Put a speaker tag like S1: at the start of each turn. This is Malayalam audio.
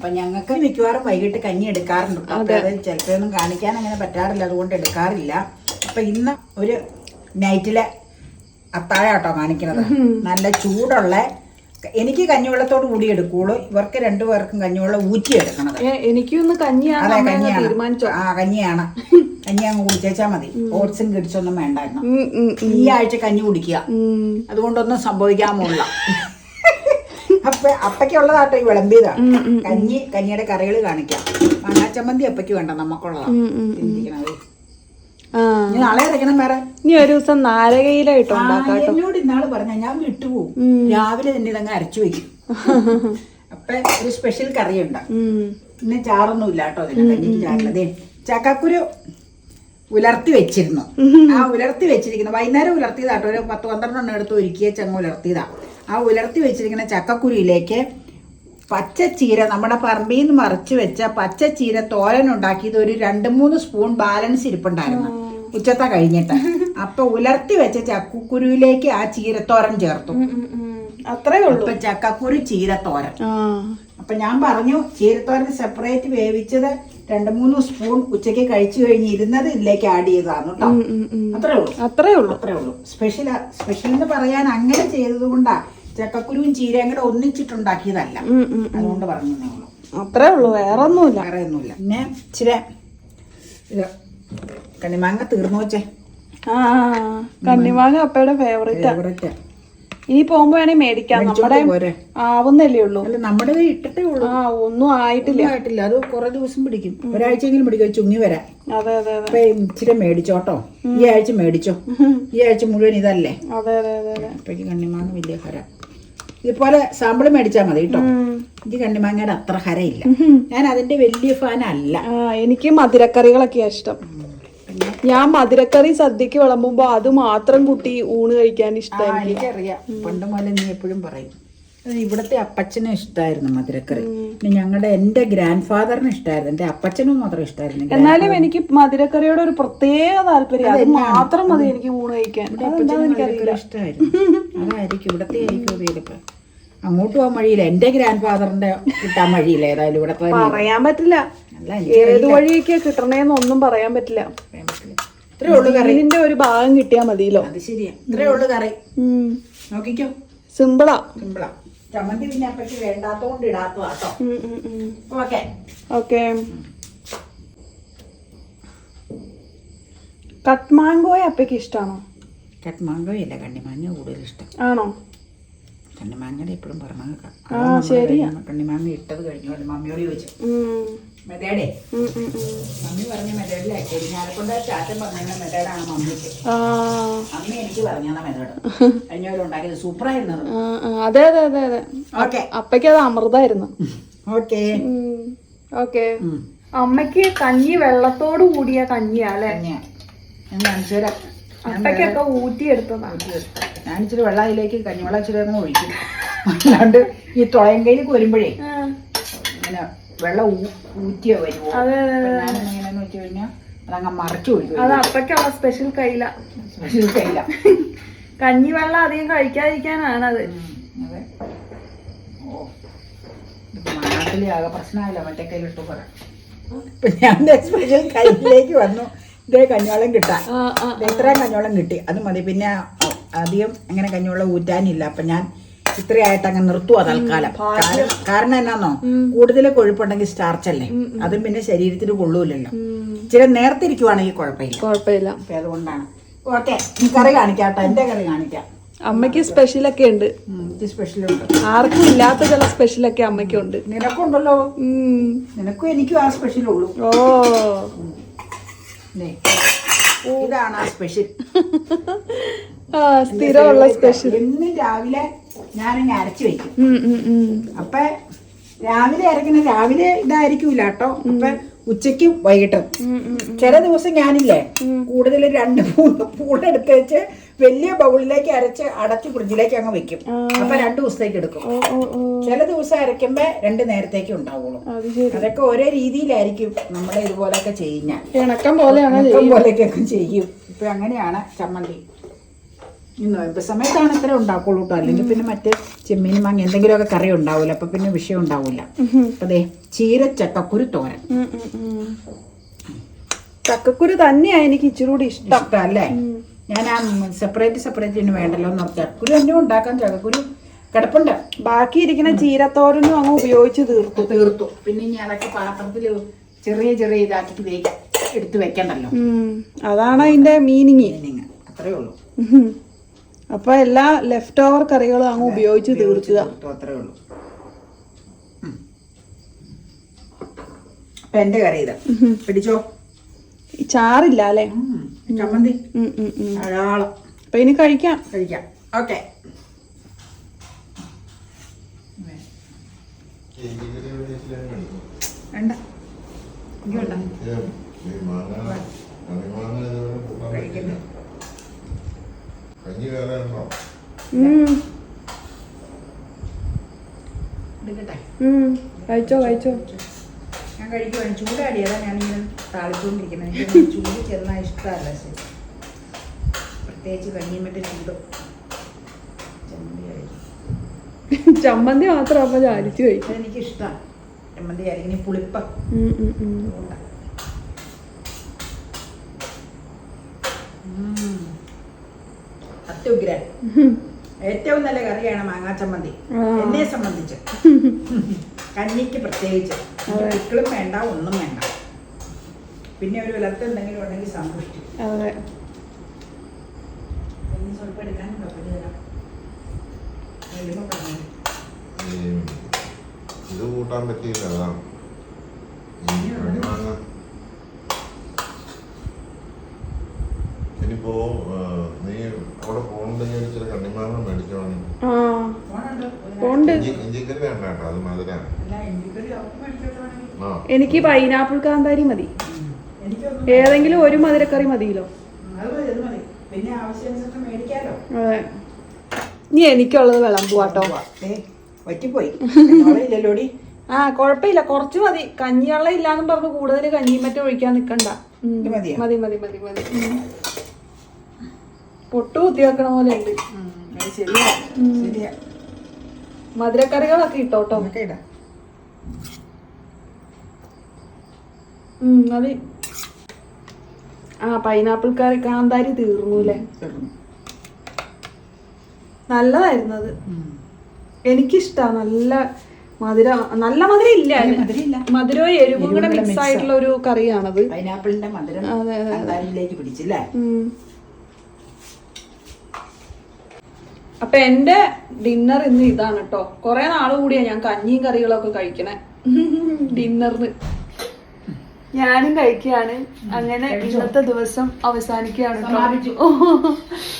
S1: അപ്പൊ ഞങ്ങൾക്ക് മിക്കവാറും വൈകിട്ട് കഞ്ഞി എടുക്കാറുണ്ട്. ചിലപ്പോഴൊന്നും കാണിക്കാൻ അങ്ങനെ പറ്റാറില്ല അതുകൊണ്ട് എടുക്കാറില്ല. അപ്പൊ ഇന്ന് ഒരു നൈറ്റിലെ അത്താഴാട്ടോ കാണിക്കുന്നത്. നല്ല ചൂടുള്ള എനിക്ക് കഞ്ഞിവെള്ളത്തോട് കൂടി എടുക്കുള്ളൂ. ഇവർക്ക് രണ്ടുപേർക്കും കഞ്ഞിവെള്ളം ഊറ്റി എടുക്കണത്.
S2: എനിക്കൊന്ന് കഞ്ഞിയാണ്
S1: അതെ കഞ്ഞിയാണ്. ആ കഞ്ഞിയാണ്. കഞ്ഞി അങ്ങ് കുടിച്ചാൽ മതി. ഓട്സും കിടിച്ചൊന്നും വേണ്ടായിരുന്നു. ഈ ആഴ്ച കഞ്ഞി കുടിക്കുക. അതുകൊണ്ടൊന്നും സംഭവിക്കാൻ പോണില്ല. അപ്പ അപ്പയ്ക്കുള്ളതാട്ടോ ഈ വിളമ്പിയതാണ് കഞ്ഞി കഞ്ഞിയുടെ കറികൾ കാണിക്കാം. മാങ്ങാച്ചമ്മന്തി അപ്പയ്ക്ക് വേണ്ട നമുക്കുള്ളതാണ്. ചിന്തിക്കണത് ഇനി
S2: ഒരു ദിവസം
S1: എന്നോട് ഇന്നാൾ പറഞ്ഞ ഞാൻ വിട്ടുപോകും രാവിലെ തന്നെ ഇതങ്ങ് അരച്ചു വെക്കും അപ്പൊ ഒരു സ്പെഷ്യൽ കറി
S2: ഉണ്ട്
S1: പിന്നെ ചാറൊന്നും ഇല്ല കേട്ടോ അതിന് കഞ്ഞിക്ക് ചക്കക്കുരു ഉലർത്തി വെച്ചിരുന്നു. ആ ഉലർത്തി വെച്ചിരിക്കുന്നു. വൈകുന്നേരം ഉലർത്തിയതാട്ടോ. ഒരു പത്ത് പന്ത്രണ്ടെണ്ണം എടുത്ത് ഒരുക്കിയ ചങ്ങ ഉലർത്തിയതാ. ആ ഉലർത്തി വെച്ചിരിക്കുന്ന ചക്കക്കുരുയിലേക്ക് പച്ചച്ചീര നമ്മുടെ പറമ്പിൽ നിന്ന് മറിച്ച് വെച്ച പച്ചച്ചീര തോരൻ ഉണ്ടാക്കിയത് ഒരു രണ്ട് മൂന്ന് സ്പൂൺ ബാലൻസ് ഇരിപ്പുണ്ടായിരുന്നു. ഉച്ചത്ത കഴിഞ്ഞിട്ട്. അപ്പൊ ഉലർത്തി വെച്ച ചക്കക്കുരുവിലേക്ക് ആ ചീരത്തോരൻ ചേർത്തു.
S2: അത്രേ ഉള്ളൂ.
S1: ഇപ്പൊ ചക്കക്കുരു ചീരത്തോരൻ.
S2: തോരൻ
S1: അപ്പൊ ഞാൻ പറഞ്ഞു ചീരത്തോരൻ സെപ്പറേറ്റ് വേവിച്ചത് രണ്ട് മൂന്ന് സ്പൂൺ ഉച്ചയ്ക്ക് കഴിച്ചു കഴിഞ്ഞ് ഇരുന്നത് ഇതിലേക്ക് ആഡ് ചെയ്തതാണ് കേട്ടോ. അത്രേ ഉള്ളൂ.
S2: അത്രേ ഉള്ളൂ.
S1: അത്രേ ഉള്ളൂ. സ്പെഷ്യൽ സ്പെഷ്യൽ എന്ന് പറയാൻ അങ്ങനെ ചെയ്തത് കൊണ്ടാ ചക്കക്കുരുവും ചീരയും കൂടെ ഒന്നിച്ചിട്ടുണ്ടാക്കിയതല്ല. അതുകൊണ്ട് പറഞ്ഞു
S2: അത്രേ ഉള്ളൂ വേറെ ഒന്നുമില്ല
S1: വേറെ ഒന്നുമില്ല പിന്നെ ഇച്ചിരി ഇത് കണ്ണിമാങ്ങ തീർന്നു വെച്ചേ.
S2: ആ കണ്ണിമാങ്ങ അപ്പയുടെ ഫേവറേറ്റ്
S1: ഫേവറേറ്റ്
S2: ഇനി പോകുമ്പോ വേണേ മേടിക്കാം. നമ്മുടെ ആവുന്നല്ലേ ഉള്ളൂ.
S1: അല്ല നമ്മുടെ ഇട്ടിട്ടേ ഉള്ളൂ.
S2: ആ ഒന്നും ആയിട്ടില്ല.
S1: ആയിട്ടില്ല. അത് കുറെ ദിവസം പിടിക്കും. ഒരാഴ്ചയെങ്കിലും പിടിക്കും ചുങ്ങി വരാൻ.
S2: അതെ അതെ അതെ.
S1: അപ്പൊ ഇച്ചിരി മേടിച്ചോട്ടോ ഈ ആഴ്ച മേടിച്ചോ. ഈ ആഴ്ച മുഴുവൻ ഇതല്ലേ.
S2: അതെ അതെ അതെ
S1: അപ്പോഴേക്ക് കണ്ണിമാങ്ങ വലിയ ഹര ഇതുപോലെ സാമ്പിൾ മേടിച്ചാൽ മതി കേട്ടോ. എനിക്ക് കണ്ണിമാങ്ങയുടെ അത്ര ഹരയില്ല. ഞാൻ അതിന്റെ വലിയ ഫാൻ അല്ല
S2: എനിക്ക് മധുരക്കറികളൊക്കെയാ ഇഷ്ടം. ഞാൻ മധുരക്കറി സദ്യക്ക് വിളമ്പുമ്പോ അത് മാത്രം കൂട്ടി ഊണ് കഴിക്കാൻ ഇഷ്ടം
S1: എനിക്കറിയാം. പണ്ട് മുതലേ നീ എപ്പോഴും പറയും. ഇവിടുത്തെ അപ്പച്ചനും ഇഷ്ടമായിരുന്നു മധുരക്കറി. പിന്നെ ഞങ്ങളുടെ എന്റെ ഗ്രാൻഡ് ഫാദറിന് ഇഷ്ടമായിരുന്നു എന്റെ അപ്പച്ചനും മാത്രം ഇഷ്ടമായിരുന്നു
S2: എന്നാലും എനിക്ക് മധുരക്കറിയോട് ഒരു പ്രത്യേക താല്പര്യം. അത് മാത്രം മതി എനിക്ക് ഊണ് കഴിക്കാൻ.
S1: ഇഷ്ടമായിരുന്നു അതായിരിക്കും. ഇവിടത്തെ ആയിരിക്കും അത് ചിലപ്പോൾ അങ്ങോട്ട് പോകാൻ വഴിയില്ല. എന്റെ ഗ്രാൻഡ് ഫാദറിന്റെ കിട്ടാൻ വഴിയില്ല ഏതായാലും ഇവിടെ
S2: പറയാൻ പറ്റില്ല. ഏത് വഴിയൊക്കെ കിട്ടണേന്ന് ഒന്നും പറയാൻ പറ്റില്ല.
S1: ഇത്രേ ഉള്ളു കറി.
S2: ഒരു ഭാഗം കിട്ടിയാ മതിയല്ലോ.
S1: അത് ശരിയാ. ഇത്രേ ഉള്ളു കറി. നോക്കിക്കോ.
S2: സിമ്പിളാ.
S1: സിമ്പിളാ. ചമ്മന്തി പിന്നെ അപ്പയ്ക്ക് വേണ്ടാത്തോണ്ട് ഇടാത്തതാട്ടോ ഓക്കെ.
S2: ഓക്കെ. കട്ട് അപ്പയ്ക്ക് ഇഷ്ടമാണോ
S1: കട്ട്മാങ്ങോ ഇല്ല കണ്ണിമാങ്ങ കൂടുതൽ ഇഷ്ടം.
S2: ആണോ?
S1: കണ്ണിമാങ്ങയുടെ എപ്പോഴും പറഞ്ഞു. കണ്ണിമാങ്ങ ഇട്ടത് കഴിഞ്ഞു മമ്മിയോട് ചോദിച്ചു. മെതേടെ. മമ്മി പറഞ്ഞ മെതേഡിലെ ഞാനെക്കൊണ്ട് ചാറ്റൻ പറഞ്ഞ മെതേഡാണ് മമ്മിക്ക്.
S2: ആ,
S1: അമ്മ എനിക്ക് പറഞ്ഞാ മെതേഡ് കഴിഞ്ഞവരും ഉണ്ടാക്കിയത് സൂപ്പറായിരുന്നു അത്.
S2: അതെ അതെ അതെ
S1: ഓക്കെ.
S2: അപ്പയ്ക്ക് അത് അമൃതായിരുന്നു.
S1: ഓക്കെ.
S2: ഓക്കെ. അമ്മയ്ക്ക് കഞ്ഞി വെള്ളത്തോട് കൂടിയ കഞ്ഞിയാ അല്ലെ?
S1: ഞാൻ കാണിച്ചു തരാം
S2: അപ്പയ്ക്കൊക്കെ ഊറ്റിയെടുത്തതാ.
S1: ഞാൻ ഇച്ചിരി വെള്ളം അതിലേക്ക് കഞ്ഞിവെള്ളം ഇച്ചിരി അങ്ങ് ഒഴിക്കും. അല്ലാണ്ട് ഈ തുളയം
S2: കയ്യിലേക്ക്
S1: വരുമ്പോഴേ വെള്ളം ഊറ്റിയോ വരുമോ
S2: അതെ. അതെ
S1: ഞാൻ വെച്ച് കഴിഞ്ഞാൽ അതങ്ങ് മറച്ചു
S2: അത് അപ്പയ്ക്കുള്ള സ്പെഷ്യൽ കയ്യില.
S1: സ്പെഷ്യൽ കയ്യില.
S2: കഞ്ഞി വെള്ളം അധികം കഴിക്കാതിരിക്കാനാണ്
S1: അതെ. ഓ ഇപ്പൊ നാട്ടിലെ ആകെ പ്രശ്നമായില്ല മറ്റേ കയ്യിലിട്ട് പറ ഞാൻ സ്പെഷ്യൽ കയ്യിലേക്ക് വന്നു. ഇതേ കഞ്ഞോളം ദേ ഇത്രയും കഞ്ഞോളം കിട്ടി. അത് മതി. പിന്നെ അധികം അങ്ങനെ കഞ്ഞോളം ഊറ്റാനില്ല. അപ്പൊ ഞാൻ ഇത്രയായിട്ട് അങ്ങ് നിർത്തുവാ തൽക്കാലം? കാരണം എന്നാന്നോ? കൂടുതൽ കൊഴുപ്പുണ്ടെങ്കിൽ സ്റ്റാർച്ച് അല്ലേ? അതും പിന്നെ ശരീരത്തിന് കൊള്ളൂലല്ലോ ചില നേർത്തിരിക്കുവാണെങ്കിൽ കുഴപ്പമില്ല.
S2: കുഴപ്പമില്ല.
S1: അതുകൊണ്ടാണ്. ഓക്കെ കറി കാണിക്കാട്ടോ. എന്റെ കറി കാണിക്കാം.
S2: അമ്മയ്ക്ക് സ്പെഷ്യലൊക്കെ ഉണ്ട്. ആർക്കും ഇല്ലാത്ത ചില സ്പെഷ്യലൊക്കെ അമ്മയ്ക്കുണ്ട്.
S1: നിനക്കുണ്ടല്ലോ. നിനക്കും എനിക്കും ആ സ്പെഷ്യൽ
S2: ഉള്ളൂ.
S1: ഓ. ഇതാണ് ആ സ്പെഷ്യൽ
S2: സ്ഥിരമുള്ള സ്പെഷ്യൽ
S1: എന്നും രാവിലെ ഞാനങ്ങ് അരച്ചു വെക്കും. അപ്പൊ രാവിലെ അരക്കുന്ന രാവിലെ ഇതായിരിക്കൂല കേട്ടോ. അപ്പൊ ഉച്ചയ്ക്കും വൈകിട്ടും. ചില ദിവസം ഞാനില്ലേ കൂടുതൽ രണ്ട് മൂന്ന് പൂളെടുത്ത് വെച്ച് വലിയ ബൗളിലേക്ക് അരച്ച് അടച്ച് ഫ്രിഡ്ജിലേക്ക് അങ്ങ് വെക്കും. അപ്പൊ രണ്ടു ദിവസത്തേക്ക് എടുക്കും. ചില ദിവസം അരയ്ക്കുമ്പോ രണ്ട് നേരത്തേക്ക് ഉണ്ടാവുള്ളൂ. അതൊക്കെ ഒരേ രീതിയിലായിരിക്കും നമ്മളെ ഇതുപോലൊക്കെ ചെയ്യും ഞാൻ
S2: ഇണക്കം
S1: പോലെയൊക്കെ ചെയ്യും. ഇപ്പൊ അങ്ങനെയാണ് ചമ്മന്തി. ഈ നോയമ്പ് സമയത്താണ് ഇത്ര ഉണ്ടാക്കുള്ളൂ കേട്ടോ അല്ലെങ്കിൽ പിന്നെ മറ്റേ ചെമ്മീൻ മാങ്ങ എന്തെങ്കിലുമൊക്കെ കറി ഉണ്ടാവില്ല അപ്പൊ പിന്നെ വിഷയം ഉണ്ടാവില്ല അതെ ചീര ചക്കക്കുരു തോരൻ.
S2: ചക്കക്കുരു തന്നെയാ എനിക്ക് ഇച്ചിരി കൂടി ഇഷ്ടം.
S1: അല്ലേ? ഞാൻ ആ സെപ്പറേറ്റ് സെപ്പറേറ്റ് ഇനി വേണ്ടല്ലോ എന്ന് ഓർത്ത്. ചക്കക്കുരു തന്നെ ഉണ്ടാക്കാൻ ചക്കക്കുരു കിടപ്പുണ്ട്.
S2: ബാക്കി ഇരിക്കുന്ന ചീരത്തോരനും അങ്ങ് ഉപയോഗിച്ച് തീർത്തു.
S1: തീർത്തു. പിന്നെ ഇനി അതൊക്കെ പാത്രത്തിൽ ചെറിയ ചെറിയ ഇതാക്കി എടുത്ത് വെക്കണ്ടല്ലോ.
S2: അതാണ് അതിന്റെ മീനിങ്
S1: അത്രേ ഉള്ളൂ.
S2: അപ്പൊ എല്ലാ ലെഫ്റ്റ് ഓവർ കറികളും അങ്ങ് ഉപയോഗിച്ച് തീർക്കുക.
S1: അത്രേ ഉള്ളൂ. അപ്പൊ കറി ഇതാ. പിടിച്ചോ?
S2: ചാറില്ല അല്ലേ?
S1: ഉം. ചമ്മന്തി.
S2: ഉം, ഉം, ഉം.
S1: ധാരാളം.
S2: അപ്പൊ ഇനി കഴിക്കാം.
S1: കഴിക്കാം. ഓക്കെ. വേണ്ട. ഇനി
S3: വേറെ ഉണ്ടോ.
S2: കഴിച്ചോ കഴിച്ചോ.
S1: ഞാൻ കഴിക്കുവാണ് ചൂടാടിയതാ ഞാനിങ്ങനെ താളിച്ചുകൊണ്ടിരിക്കുന്നത് എനിക്ക് ചൂട് ചെന്നാൽ ഇഷ്ടമല്ല ശരി. പ്രത്യേകിച്ച് കഞ്ഞിയും മറ്റേ ചൂട്. ചമ്മന്തി കഴിക്കും
S2: ചമ്മന്തി മാത്രം അപ്പൊ ചാരിച്ചു കഴിക്കും.
S1: അതെനിക്ക് ഇഷ്ടമാണ് ചമ്മന്തി ആയിരിക്കും. ഇനി പുളിപ്പ. അത്യുഗ്രൻ.
S2: ഉം.
S1: ഏറ്റവും നല്ല കറിയാണ് മാങ്ങാ ചമ്മന്തി. എന്നെ സംബന്ധിച്ച്. കഞ്ഞിക്ക് പ്രത്യേകിച്ച്. ഒരിക്കലും വേണ്ട ഒന്നും വേണ്ട. പിന്നെ ഒരു വിലത്ത് എന്തെങ്കിലും ഉണ്ടെങ്കിൽ സന്തുഷ്ടി. സ്വല്പം
S3: ഈ ഇത് കൂട്ടാൻ പറ്റിയില്ല അതാണ് ഈ കണിമാങ്ങ ഇനിയിപ്പോ ആ, നീ ഇച്ചിരി കണ്ണിമാങ്ങ ഇഞ്ചിക്കറി വേണ്ട കേട്ടോ അത് മധുരാണ്.
S2: എനിക്ക് പൈനാപ്പിൾ കാന്താരി മതി. ഏതെങ്കിലും ഒരു മധുരക്കറി മതിയല്ലോ.
S1: നീ അത്
S2: എനിക്കുള്ളത് വിളമ്പുവാട്ടോ
S1: കേട്ടോ. പറ്റിപ്പോയി
S2: ആ കുഴപ്പമില്ല. കുറച്ച് മതി. കഞ്ഞിവെള്ളം ഇല്ലാന്നും പറഞ്ഞ് കൂടുതൽ കഞ്ഞിയും മറ്റും ഒഴിക്കാൻ നിക്കണ്ട. മതി മതി മതി മതി. പൊട്ടു കുത്തിയാക്കണ പോലെ ഉണ്ട്
S1: ശരിയാ ശരിയാ.
S2: മധുരക്കറികളൊക്കെ ഇട്ടോട്ടോ
S1: ഇടാം.
S2: ഉം, മതി ആ പൈനാപ്പിൾ കറി കാന്താരി തീർന്നു. അല്ലേ. നല്ലതായിരുന്നു അത്. എനിക്കിഷ്ടാ നല്ല മധുര നല്ല മധുരം ഇല്ല. മധുരവും എരിവും കൂടെ മിക്സ് ആയിട്ടുള്ള ഒരു കറിയാണത്.
S1: പൈനാപ്പിളിന്റെ മധുരം പിടിച്ചില്ലേ
S2: അപ്പൊ എന്റെ ഡിന്നർ ഇന്ന് ഇതാണ് കേട്ടോ കൊറേ നാൾ കൂടിയാ ഞാൻ കഞ്ഞിയും കറികളൊക്കെ കഴിക്കണേ. ഡിന്നറിന് ഞാനും കഴിക്കുകയാണ് അങ്ങനെ ഇന്നത്തെ ദിവസം അവസാനിക്കുകയാണ്. കേട്ടോ